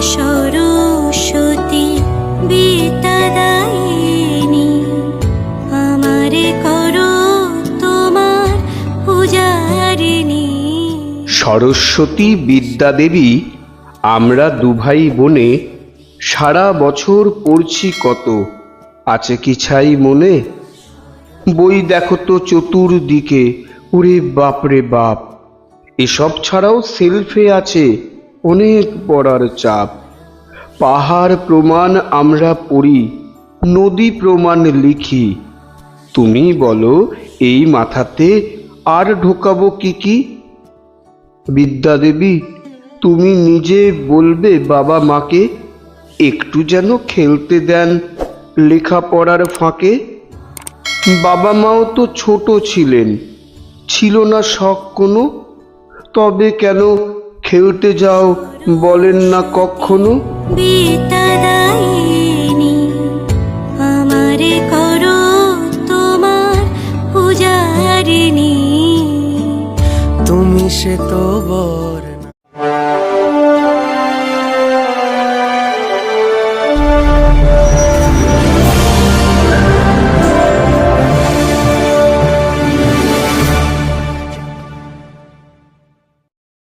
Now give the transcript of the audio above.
সরস্বতী পূজারিণী। সরস্বতী বিদ্যাদেবী, আমরা দুভাই বোনে সারা বছর পড়ছি কত, আছে কি ছাই মনে? বই দেখো তো চতুর্দিকে ওরে বাপরে বাপ, এসব ছাড়াও সেলফে আছে অনেক পড়ার চাপ। পাহাড় প্রমাণ আমরা পড়ি, নদী প্রমাণ লিখি। তুমি বলো, এই মাথাতে আর ঢোকাবো কি কি? বিদ্যাদেবী, তুমি নিজে বলবে বাবা মাকে, একটু যেন খেলতে দেন লেখাপড়ার ফাঁকে। বাবা মাও তো ছোট ছিলেন, ছিল না শখ কোনো, তবে কেন খেলতে যাও বলেন না কখনো। আমারে করো তোমার পূজারিণী। তুমি সে তো বর